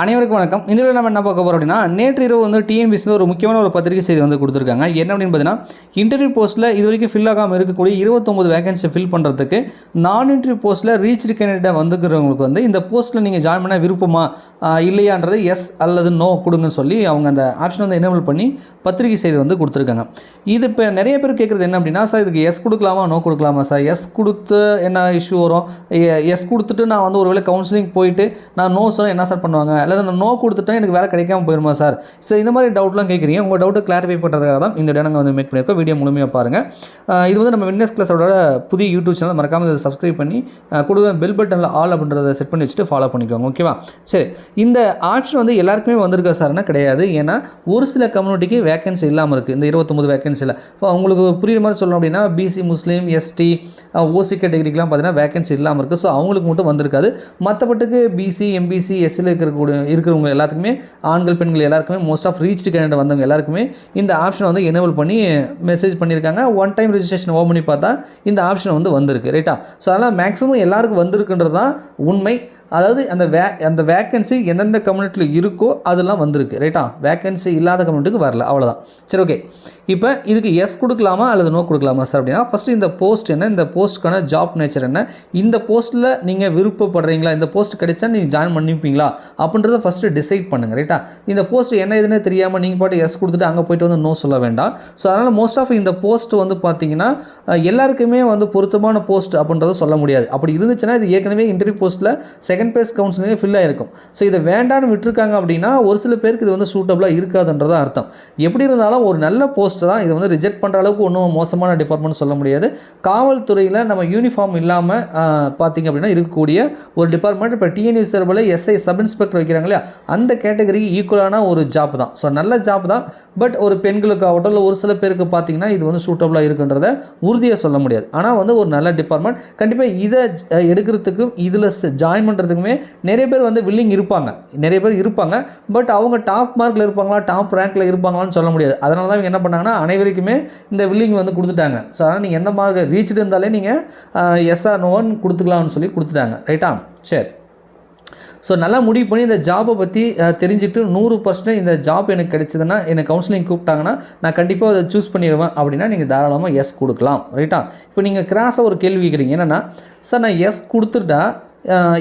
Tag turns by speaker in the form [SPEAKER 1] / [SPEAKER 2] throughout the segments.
[SPEAKER 1] அனைவருக்கும் வணக்கம். இந்த நம்ம என்ன பார்க்க போகிறோம் அப்படின்னா நேற்று இரவு வந்து டிஎன்பிசியில் ஒரு முக்கியமான ஒரு பத்திரிகை செய்தி வந்து கொடுத்துருக்காங்க. என்ன அப்படின்னு பார்த்தீங்கன்னா இன்டர்வியூ போஸ்ட்டில் இது வரைக்கும் ஃபில் ஆகாமல் இருக்கக்கூடிய இருபத்தொம்பது வேகன்சி ஃபில் பண்ணுறதுக்கு நான் இன்டர்வியூ போஸ்ட்டில் ரீச் கேண்டிடேட் வந்துக்கிறவங்களுக்கு வந்து இந்த போஸ்ட்டில் நீங்கள் ஜாயின் பண்ண விருப்பமா இல்லையான்றது எஸ் அல்லது நோ கொடுங்கன்னு சொல்லி அவங்க அந்த ஆப்ஷன் வந்து எனேபிள் பண்ணி பத்திரிகை செய்தி வந்து கொடுத்துருக்காங்க. இது இப்போ நிறைய பேர் கேட்குறது என்ன அப்படின்னா சார் இதுக்கு எஸ் கொடுக்கலாமா? நோ கொடுக்கலாமா? சார் எஸ் கொடுத்து என்ன இஷ்யூ வரும்? எஸ் கொடுத்துட்டு நான் வந்து ஒருவேளை கவுன்சிலிங் போயிட்டு நான் நோ சொன்னால் என்ன சார் பண்ணுவாங்க? அல்லது நான் நோ கொடுத்துட்டேன் எனக்கு வேலை கிடைக்காம போயிருமா சார்? ஸோ இந்த மாதிரி டவுட்லாம் கேட்குறீங்க. உங்கள் டவுட்டை கிளாரிஃபை பண்ணுறதுக்காக தான் இந்த இடம் நாங்கள் வந்து மேக் பண்ணியிருக்கோம். வீடியோ முழுமையாக பாருங்கள் இது வந்து நம்ம விட்னஸ் கிளாஸோட புதிய யூடியூப் சேனல் மறக்காமல் இதை சப்ஸ்கிரைப் பண்ணி கொடுக்க கூடவே பெல் பட்டனில் ஆல் அப்படின்றத செட் பண்ணி வச்சுட்டு ஃபாலோ பண்ணிக்கோங்க ஓகேவா சரி. இந்த ஆப்ஷன் வந்து எல்லாருக்குமே வந்திருக்கா சார்னா கிடையாது. ஏன்னா ஒரு சில கம்யூனிட்டிக்கு வேகன்சி இல்லாமல் இருக்குது இந்த இருபத்தொம்பது வேகன்சியில் இப்போ அவங்களுக்கு புரியுற மாதிரி சொல்லணும் அப்படின்னா பிசி முஸ்லீம் எஸ்டி ஓசி கேட்டகரிக்கெலாம் பார்த்தீங்கன்னா வேகன்சி இல்லாமல் இருக்குது ஸோ அவங்களுக்கு மட்டும் வந்திருக்காது. மற்றபட்டுக்கு பிசி எம்பிசி எஸ்சியில் இருக்கக்கூடிய இருக்கிறவங்க எல்லாத்துக்குமே ஆண்கள் பெண்கள் எல்லாருக்குமே மோஸ்ட் ஆஃப் ரீச் கேண்டிடேட் வந்தவங்க எல்லாருக்குமே இந்த ஆப்ஷனை வந்து எனேபிள் பண்ணி மெசேஜ் பண்ணியிருக்காங்க. ஒன் டைம் ரிஜிஸ்ட்ரேஷன் ஓப்பன் பண்ணி பார்த்தா இந்த ஆப்ஷன் வந்து வந்திருக்கு ரைட்டா ஸோ அதனால் மேக்ஸிமம் எல்லாருக்கும் வந்திருக்குன்றது தான் உண்மை. அதாவது அந்த வே அந்த வேக்கன்சி எந்தெந்த கம்யூனிட்டியில் இருக்கோ அதெல்லாம் வந்திருக்கு ரைட்டா வேக்கன்சி இல்லாத கம்யூனிட்டிக்கு வரல அவ்வளோதான் சரி ஓகே இப்போ இதுக்கு எஸ் கொடுக்கலாமா அல்லது நோ கொடுக்கலாமா சார் அப்படின்னா ஃபஸ்ட்டு இந்த போஸ்ட் என்ன இந்த போஸ்ட்டுக்கான ஜாப் நேச்சர் என்ன? இந்த போஸ்ட்டில் நீங்கள் விருப்பப்படுறீங்களா? இந்த போஸ்ட் கிடைச்சா நீங்கள் ஜாயின் பண்ணிப்பீங்களா? அப்படின்றத ஃபஸ்ட்டு டிசைட் பண்ணுங்கள் ரைட்டா இந்த போஸ்ட் என்ன இதுன்னு தெரியாமல் நீங்கள் பாட்டு எஸ் கொடுத்துட்டு அங்கே போயிட்டு வந்து நோ சொல்ல வேண்டாம். ஸோ அதனால் மோஸ்ட் ஆஃப் இந்த போஸ்ட் வந்து பார்த்தீங்கன்னா எல்லாருக்குமே வந்து பொருத்தமான போஸ்ட் அப்படின்றத சொல்ல முடியாது. அப்படி இருந்துச்சுன்னா இது ஏற்கனவே இன்டர்வியூ போஸ்ட்டில் செகண்ட் பேஸ் கவுன்சிலிங்கே ஃபில் ஆகிருக்கும் ஸோ இதை வேண்டான்னு விட்டுருக்காங்க அப்படின்னா ஒரு சில பேருக்கு இது வந்து சூட்டபுளாக இருக்காதுன்றதா அர்த்தம். எப்படி இருந்தாலும் ஒரு நல்ல போஸ்ட் தான். இதை வந்து ரிஜெக்ட் பண்ணுற அளவுக்கு ஒன்றும் மோசமான டிபார்ட்மெண்ட் சொல்ல முடியாது. காவல்துறையில் நம்ம யூனிஃபார்ம் இல்லாமல் பார்த்திங்க அப்படின்னா இருக்கக்கூடிய ஒரு டிபார்ட்மெண்ட் இப்போ டிஎன்யூ சர்பில் எஸ்ஐ சப் இன்ஸ்பெக்டர் வைக்கிறாங்க இல்லையா? அந்த கேட்டகரிக்கு ஈக்குவலான ஒரு ஜாப் தான். ஸோ நல்ல ஜாப் தான். பட் ஒரு பெண்களுக்காகட்டும் இல்லை ஒரு சில பேருக்கு பார்த்தீங்கன்னா இது வந்து சூட்டபுளாக இருக்குன்றத உறுதியாக சொல்ல முடியாது. ஆனால் வந்து ஒரு நல்ல டிபார்ட்மெண்ட் கண்டிப்பாக இதை எடுக்கிறதுக்கும் இதில் ஜாயின் பண்ணுறதுக்குமே நிறைய பேர் வந்து வில்லிங் இருப்பாங்க. நிறைய பேர் இருப்பாங்க. பட் அவங்க டாப் மார்க்கில் இருப்பாங்களா டாப் ரேங்க்கில் இருப்பாங்களான்னு சொல்ல முடியாது. அதனால தான் இவங்க என்ன பண்ணாங்கன்னா அனைவருக்குமே இந்த வில்லிங் வந்து கொடுத்துட்டாங்க. ஸோ அதனால் நீங்கள் எந்த மார்க் ரீச் இருந்தாலே நீங்கள் எஸ்ஆர் நோன்னு கொடுத்துக்கலாம்னு சொல்லி கொடுத்துட்டாங்க. ரைட்டா சரி. ஸோ நல்லா முடிவு பண்ணி இந்த ஜாபை பற்றி தெரிஞ்சுட்டு நூறு பர்சன்ட் இந்த ஜாப் எனக்கு கிடைச்சதுன்னா என்னை கவுன்சிலிங் கூப்பிட்டாங்கன்னா நான் கண்டிப்பாக அதை சூஸ் பண்ணிடுவேன். அப்படின்னா நீங்கள் தாராளமாக எஸ் கொடுக்கலாம். ரைட்டா இப்போ நீங்கள் கிராஸாக ஒரு கேள்வி கேட்குறீங்க என்னென்னா சார் நான் எஸ் கொடுத்துட்டா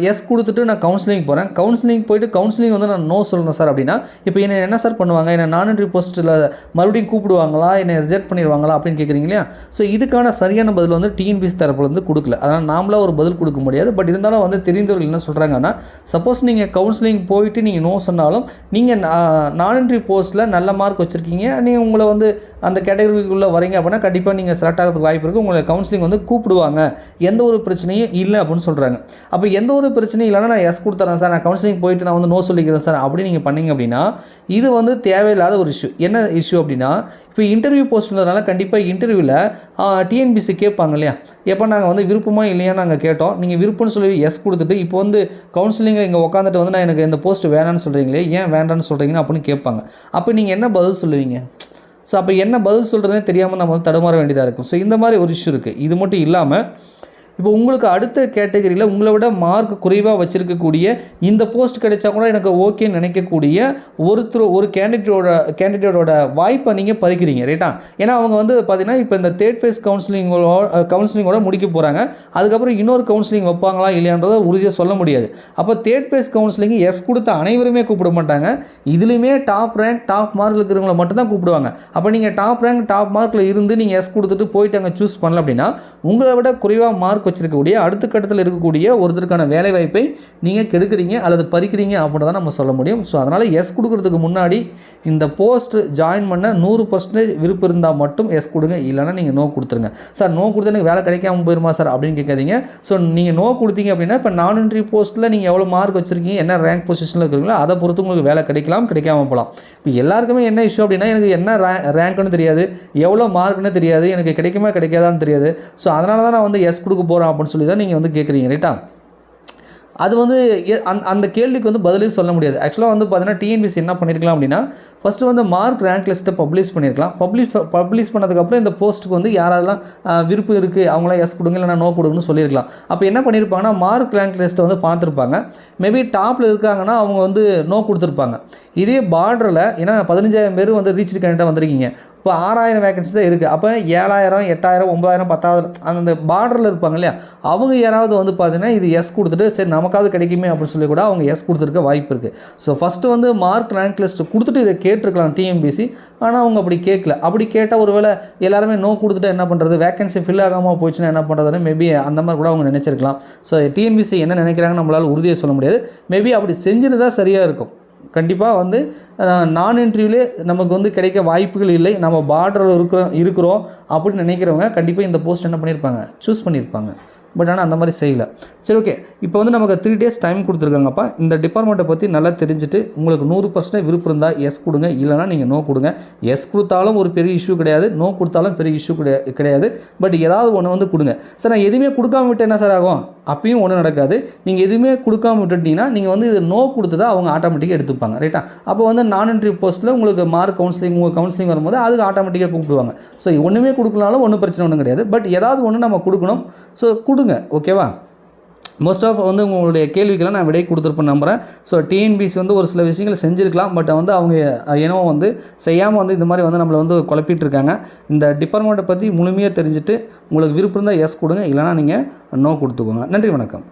[SPEAKER 1] எஸ் கொடுத்துட்டு நான் கவுன்சிலிங் போகிறேன் கவுன்சிலிங் போயிட்டு கவுன்சிலிங் வந்து நான் நோ சொல்லணும் சார் அப்படின்னா இப்போ என்னை என்ன சார் பண்ணுவாங்க? என்னை நான் என்ட்ரி போஸ்ட்டில் மறுபடியும் கூப்பிடுவாங்களா? என்னை ரிஜெக்ட் பண்ணிடுவாங்களா? அப்படின்னு கேட்குறீங்க இல்லையா? ஸோ இதுக்கான சரியான பதில் வந்து டிஎன்பிசி தரப்பில் வந்து கொடுக்கல. அதனால் நாமளாக ஒரு பதில் கொடுக்க முடியாது. பட் இருந்தாலும் வந்து தெரிந்தவர்கள் என்ன சொல்கிறாங்கன்னா சப்போஸ் நீங்கள் கவுன்சிலிங் போயிட்டு நீங்கள் நோ சொன்னாலும் நீங்கள் நான் என்ட்ரி போஸ்ட்டில் நல்ல மார்க் வச்சுருக்கீங்க. நீங்கள் உங்களை வந்து அந்த கேட்டகரிக்குள்ளே வரீங்க அப்படின்னா கண்டிப்பாக நீங்கள் செலக்ட் ஆகிறதுக்கு வாய்ப்பு இருக்குது உங்களை கவுன்சிலிங் வந்து கூப்பிடுவாங்க. எந்த ஒரு பிரச்சனையும் இல்லை அப்படின்னு சொல்கிறாங்க அப்போ எந்த ஒரு பிரச்சனையும் இல்லைனா நான் எஸ் கொடுத்துறேன் சார் நான் கவுன்சிலிங் போயிட்டு நான் வந்து நோ சொல்லிக்கிறேன் சார் அப்படி நீங்கள் பண்ணீங்க அப்படின்னா இது வந்து தேவையில்லாத ஒரு இஷ்யூ என்ன இஷ்யூ அப்படின்னா இப்போ இன்டர்வியூ போஸ்ட்ன்றதுனால கண்டிப்பாக இன்டர்வியூவில் டிஎன்பிசி கேட்பாங்க இல்லையா? எப்போ நாங்கள் வந்து விருப்பமாக இல்லையா நாங்கள் கேட்டோம். நீங்கள் விருப்பம்னு சொல்லி எஸ் கொடுத்துட்டு இப்போ வந்து கவுன்சிலிங்கை இங்கே உட்காந்துட்டு வந்து நான் எனக்கு இந்த போஸ்ட் வேணான்னு சொல்கிறீங்களே ஏன் வேண்டான்னு சொல்கிறீங்கன்னு அப்படின்னு கேட்பாங்க. அப்போ நீங்கள் என்ன பதில் சொல்லுவீங்க? ஸோ அப்போ என்ன பதில் சொல்கிறதே தெரியாமல் நம்ம வந்து தடுமாற வேண்டியதாக இருக்கும். ஸோ இந்த மாதிரி ஒரு இஷ்யூ இருக்குது இது மட்டும் இல்லாமல் இப்போ உங்களுக்கு அடுத்த கேட்டகரியில் உங்களை விட மார்க் குறைவாக வச்சுருக்கக்கூடிய இந்த போஸ்ட் கிடைச்சா கூட எனக்கு ஓகேன்னு நினைக்கக்கூடிய ஒருத்தர் ஒரு கேண்டிடேட்டோட கேண்டிடேட்டோட வாய்ப்பை நீங்கள் பறிக்கிறீங்க ரைட்டா ஏன்னா அவங்க வந்து பார்த்திங்கன்னா இப்போ இந்த தேர்ட் ஃபேஸ் கவுன்சிலிங்கோட கவுன்சிலிங்கோட முடிக்க போகிறாங்க அதுக்கப்புறம் இன்னொரு கவுன்சிலிங் வைப்பாங்களா இல்லையான்றதை உறுதியாக சொல்ல முடியாது. அப்போ தேர்ட் ஃபேஸ் கவுன்சிலிங் எஸ் கொடுத்த அனைவருமே கூப்பிட மாட்டாங்க. இதுலேயுமே டாப் ரேங்க் டாப் மார்க் இருக்கிறவங்கள மட்டும்தான் கூப்பிடுவாங்க. அப்போ நீங்கள் டாப் ரேங்க் டாப் மார்க்கில் இருந்து நீங்கள் எஸ் கொடுத்துட்டு போயிட்டு அங்கே சூஸ் பண்ணல அப்படின்னா உங்களை விட குறைவாக மார்க் வச்சிருக்கக்கூடிய அடுத்த கட்டத்தில் இருக்கக்கூடிய ஒருத்தருக்கான வேலை வாய்ப்பை நீங்கள் கெடுக்குறீங்க அல்லது பறிக்கிறீங்க அப்படின்னு தான் நம்ம சொல்ல முடியும். ஸோ அதனால் எஸ் கொடுக்குறதுக்கு முன்னாடி இந்த போஸ்ட் ஜாயின் பண்ண நூறு பர்சன்டேஜ் விருப்பம் இருந்தால் மட்டும் எஸ் கொடுங்க. இல்லைன்னா நீங்கள் நோ கொடுத்துருங்க. சார் நோ கொடுத்தா எனக்கு வேலை கிடைக்காம போயிருமா சார் அப்படின்னு கேட்காதீங்க. ஸோ நீங்கள் நோ கொடுத்தீங்க அப்படின்னா இப்போ நான் என்ட்ரி போஸ்ட்டில் நீங்கள் எவ்வளோ மார்க் வச்சுருக்கீங்க என்ன ரேங்க் பொசிஷனில் இருக்கிறீங்களோ அதை பொறுத்து உங்களுக்கு வேலை கிடைக்கலாம் கிடைக்காம போகலாம். இப்போ எல்லாருக்குமே என்ன இஷ்யூ அப்படின்னா எனக்கு என்ன ரே ரேங்க்னு தெரியாது எவ்வளோ மார்க்னு தெரியாது எனக்கு கிடைக்குமா கிடைக்காதான்னு தெரியாது. ஸோ அதனால தான் நான் வந்து எஸ் கொடுக்க போகிறோம் அப்படின்னு சொல்லி தான் நீங்கள் வந்து கேட்குறீங்க ரைட்டா அது வந்து எ- அந்த அந்த கேள்விக்கு வந்து பதிலே சொல்ல முடியாது. ஆக்சுவலாக வந்து பார்த்தீங்கன்னா டிஎன்பிசி என்ன பண்ணியிருக்கலாம் அப்படின்னா ஃபஸ்ட்டு வந்து மார்க் ரேங்க் லிஸ்ட்டை பப்ளிஷ் பண்ணியிருக்கலாம் பப்ளிஷ் பப்ளிஷ் பண்ணதுக்கப்புறம் இந்த போஸ்ட்டுக்கு வந்து யாரெல்லாம் விருப்பம் இருக்குது அவங்களாம் எஸ் கொடுங்க இல்லைனா நோ கொடுங்கன்னு சொல்லியிருக்கலாம் அப்போ என்ன பண்ணியிருப்பாங்கன்னா மார்க் ரேங்க் லிஸ்ட்டை வந்து பார்த்துருப்பாங்க. மேபி டாப்பில் இருக்காங்கன்னா அவங்க வந்து நோ கொடுத்துருப்பாங்க. இதே பார்டரில் ஏன்னா பதினஞ்சாயிரம் பேர் வந்து ரீச் கேண்டிடாக வந்திருக்கீங்க. இப்போ ஆறாயிரம் வேகன்சி தான் இருக்குது அப்போ ஏழாயிரம் எட்டாயிரம் ஒம்பதாயிரம் பத்தாவது அந்த பார்டரில் இருப்பாங்க இல்லையா? அவங்க யாராவது வந்து பார்த்தீங்கன்னா இது எஸ் கொடுத்துட்டு சரி நமக்காவது கிடைக்குமே அப்படின்னு சொல்லி கூட அவங்க எஸ் கொடுத்துருக்க வாய்ப்பு இருக்குது ஸோ ஃபஸ்ட்டு வந்து மார்க் ரேங்க் லிஸ்ட் கொடுத்துட்டு இதை கேட்டிருக்கலாம் டிஎம்பிசி ஆனால் அவங்க அப்படி கேட்கல. அப்படி கேட்டால் ஒருவேளை எல்லாருமே நோ கொடுத்துட்டு என்ன பண்ணுறது வேகன்சி ஃபில் ஆகாமல் போச்சுன்னா என்ன பண்ணுறதுன்னு மேபி அந்த மாதிரி கூட அவங்க நினச்சிருக்கலாம். ஸோ டிஎன்பிசி என்ன நினைக்கிறாங்க நம்மளால் உறுதியை சொல்ல முடியாது. மேபி அப்படி செஞ்சிருந்தா சரியாக இருக்கும். கண்டிப்பாக வந்து நான் இன்டர்வியூலே நமக்கு வந்து கிடைக்க வாய்ப்புகள் இல்லை. நம்ம பார்டரில் இருக்கிறோம் இருக்கிறோம் அப்படின்னு நினைக்கிறவங்க கண்டிப்பாக இந்த போஸ்ட் என்ன பண்ணியிருப்பாங்க சூஸ் பண்ணியிருப்பாங்க பட் ஆனால் அந்த மாதிரி செய்யலை. சரி ஓகே இப்போ வந்து நமக்கு த்ரீ டேஸ் டைம் கொடுத்துருக்காங்கப்பா. இந்த டிபார்ட்மெண்ட்டை பற்றி நல்லா தெரிஞ்சுட்டு உங்களுக்கு நூறு பர்சன்டேஜ் விருப்பம் இருந்தால் எஸ் கொடுங்க இல்லைனா நீங்கள் நோ கொடுங்க. எஸ் கொடுத்தாலும் ஒரு பெரிய இஷ்யூ கிடையாது நோ கொடுத்தாலும் பெரிய இஷ்யூ கிடையாது கிடையாது. பட் ஏதாவது ஒன்று வந்து கொடுங்க. சார் நான் எதுவுமே கொடுக்காம விட்டு என்ன சார் ஆகும்? அப்பயும் ஒன்றும் நடக்காது. நீங்கள் எதுவுமே கொடுக்காம விட்டுட்டீங்கன்னா நீங்கள் வந்து இது நோ கொடுத்ததா அவங்க ஆட்டோமேட்டிக்காக எடுத்துப்பாங்க ரைட்டா அப்போ வந்து நான் என்ட்ரி போஸ்ட்டில் உங்களுக்கு மார்க் கவுன்சிலிங் உங்கள் கவுன்சிலிங் வரும்போது அதுக்கு ஆட்டோமேட்டிக்காக கூப்பிடுவாங்க. ஸோ ஒன்றுமே கொடுக்கலனாலும் ஒன்றும் பிரச்சனை ஒன்றும் கிடையாது. பட் ஏதாவது ஒன்று நம்ம கொடுக்கணும். ஸோ கொடுங்க ஓகேவா மோஸ்ட் ஆஃப் வந்து உங்களுடைய கேள்விக்கெல்லாம் நான் விடை கொடுத்துருப்பேன் நம்புகிறேன் ஸோ டிஎன்பிசி வந்து ஒரு சில விஷயங்களை செஞ்சுருக்கலாம் பட் வந்து அவங்க ஏனோ வந்து செய்யாமல் வந்து இந்த மாதிரி வந்து நம்மளை வந்து குழப்பிட்டு இருக்காங்க இந்த டிபார்ட்மெண்ட்டை பற்றி முழுமையாக தெரிஞ்சுட்டு உங்களுக்கு விருப்பம் இருந்தால் எஸ் கொடுங்க இல்லைனா நீங்கள் நோ கொடுத்துக்கோங்க. நன்றி வணக்கம்.